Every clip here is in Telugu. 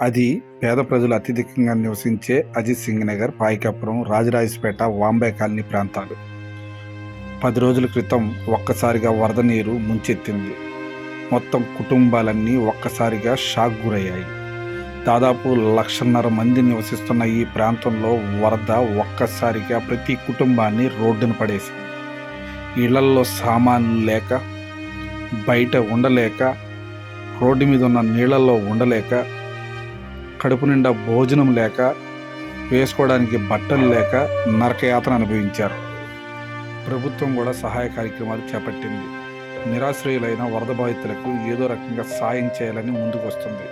అది పేద ప్రజలు అత్యధికంగా నివసించే అజిత్ సింగ్ నగర్ పాయికాపురం రాజరాజపేట వాంబే కాలనీ ప్రాంతాలు. పది రోజుల క్రితం ఒక్కసారిగా వరద నీరు ముంచెత్తింది. మొత్తం కుటుంబాలన్నీ ఒక్కసారిగా షాక్ గురయ్యాయి. దాదాపు లక్షన్నర మంది నివసిస్తున్న ఈ ప్రాంతంలో వరద ఒక్కసారిగా ప్రతి కుటుంబాన్ని రోడ్డున పడేసింది. ఇళ్ళల్లో సామాన్లు లేక బయట ఉండలేక రోడ్డు మీద ఉన్న నీళ్ళల్లో ఉండలేక కడుపు నిండా భోజనం లేక వేసుకోవడానికి బట్టలు లేక నరకయాతన అనుభవించారు. ప్రభుత్వం కూడా సహాయ కార్యక్రమాలు చేపట్టింది. నిరాశ్రయులైన వరద బాధితులకు ఏదో రకంగా సాయం చేయాలని ముందుకు వస్తుంది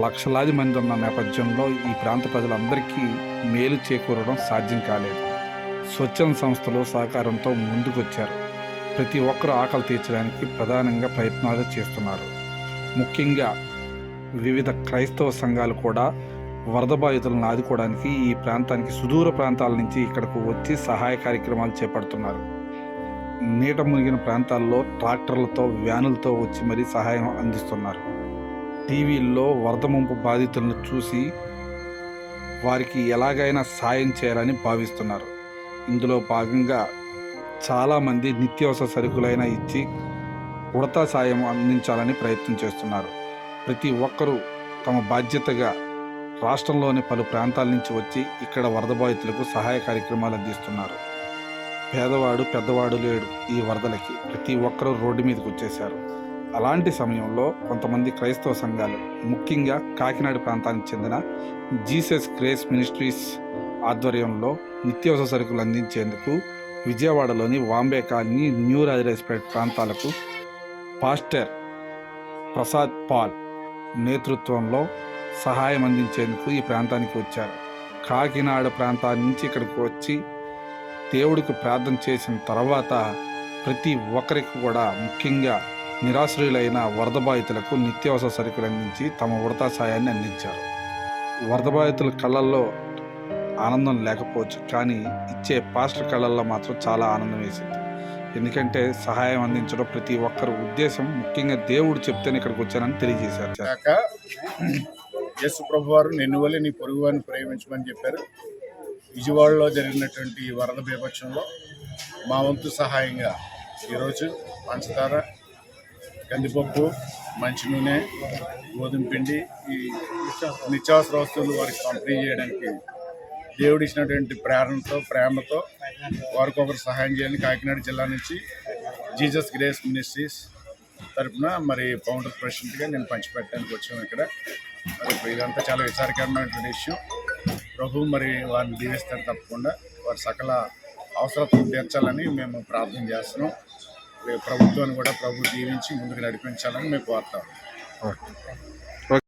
లక్షలాది మంది ఉన్న నేపథ్యంలో ఈ ప్రాంత ప్రజలందరికీ మేలు చేకూరడం సాధ్యం కాలేదు. స్వచ్ఛంద సంస్థలు సహకారంతో ముందుకొచ్చారు. ప్రతి ఒక్కరూ ఆకలి తీర్చడానికి ప్రధానంగా ప్రయత్నాలు చేస్తున్నారు. ముఖ్యంగా వివిధ క్రైస్తవ సంఘాలు కూడా వరద బాధితులను ఆదుకోవడానికి ఈ ప్రాంతానికి సుదూర ప్రాంతాల నుంచి ఇక్కడకు వచ్చి సహాయ కార్యక్రమాలు చేపడుతున్నారు. నీట మునిగిన ప్రాంతాల్లో ట్రాక్టర్లతో వ్యానులతో వచ్చి మరీ సహాయం అందిస్తున్నారు. టీవీల్లో వరద ముంపు బాధితులను చూసి వారికి ఎలాగైనా సాయం చేయాలని భావిస్తున్నారు. ఇందులో భాగంగా చాలామంది నిత్యావసర సరుకులైనా ఇచ్చి ఉడతా సాయం అందించాలని ప్రయత్నం చేస్తున్నారు. ప్రతి ఒక్కరూ తమ బాధ్యతగా రాష్ట్రంలోని పలు ప్రాంతాల నుంచి వచ్చి ఇక్కడ వరద బాధితులకు సహాయ కార్యక్రమాలు అందిస్తున్నారు. పేదవాడు పెద్దవాడు లేడు ఈ వరదలకి. ప్రతి ఒక్కరూ రోడ్డు మీదకి వచ్చేశారు. అలాంటి సమయంలో కొంతమంది క్రైస్తవ సంఘాలు ముఖ్యంగా కాకినాడ ప్రాంతానికి చెందిన జీసస్ గ్రేస్ మినిస్ట్రీస్ ఆధ్వర్యంలో నిత్యావసర సరుకులు అందించేందుకు విజయవాడలోని వాంబే కాలనీ న్యూ రాజరాజపేట ప్రాంతాలకు పాస్టర్ ప్రసాద్ పాల్ నేతృత్వంలో సహాయం అందించేందుకు ఈ ప్రాంతానికి వచ్చారు. కాకినాడ ప్రాంతాన్ని నుంచి ఇక్కడికి వచ్చి దేవుడికి ప్రార్థన చేసిన తర్వాత ప్రతి ఒక్కరికి కూడా ముఖ్యంగా నిరాశ్రయులైన వరద బాధితులకు నిత్యావసర సరుకులు అందించి తమ ఉడతా సాయాన్ని అందించారు. వరద బాధితుల కళ్ళల్లో ఆనందం లేకపోవచ్చు కానీ ఇచ్చే పాస్టర్ కళ్ళల్లో మాత్రం చాలా ఆనందం వేసింది. ఎందుకంటే సహాయం అందించడం ప్రతి ఒక్కరి ఉద్దేశం. ముఖ్యంగా దేవుడు చెప్తేనే ఇక్కడికి వచ్చానని తెలియజేశారు కాక యేసు ప్రభు వారు నిన్ను వల్ల నీ పొరుగు వారిని ప్రేమించమని చెప్పారు. విజయవాడలో జరిగినటువంటి వరద బీభత్సంలో మా వంతు సహాయంగా ఈరోజు పంచదార కందిపప్పు మంచి నూనె గోధుమ పిండి ఈ నిత్యావసర వస్తువులు వారికి పంపిణీ చేయడానికి దేవుడు ఇచ్చినటువంటి ప్రేరణతో ప్రేమతో వారికి ఒకరు సహాయం చేయాలని కాకినాడ జిల్లా నుంచి జీసస్ గ్రేస్ మినిస్ట్రీస్ తరపున మరి ఫౌండర్ ప్రెసిడెంట్గా నేను పంచిపెట్టడానికి వచ్చాము ఇక్కడ. మరి ఇదంతా చాలా విచారకరమైనటువంటి విషయం. ప్రభు మరి వారిని దీవిస్తారు తప్పకుండా. వారి సకల అవసరాలు తీర్చాలని మేము ప్రార్థన చేస్తున్నాం. రేపు ప్రభుత్వాన్ని కూడా ప్రభు దీవించి ముందుకు నడిపించాలని మేము కోరుతాం. ఓకే.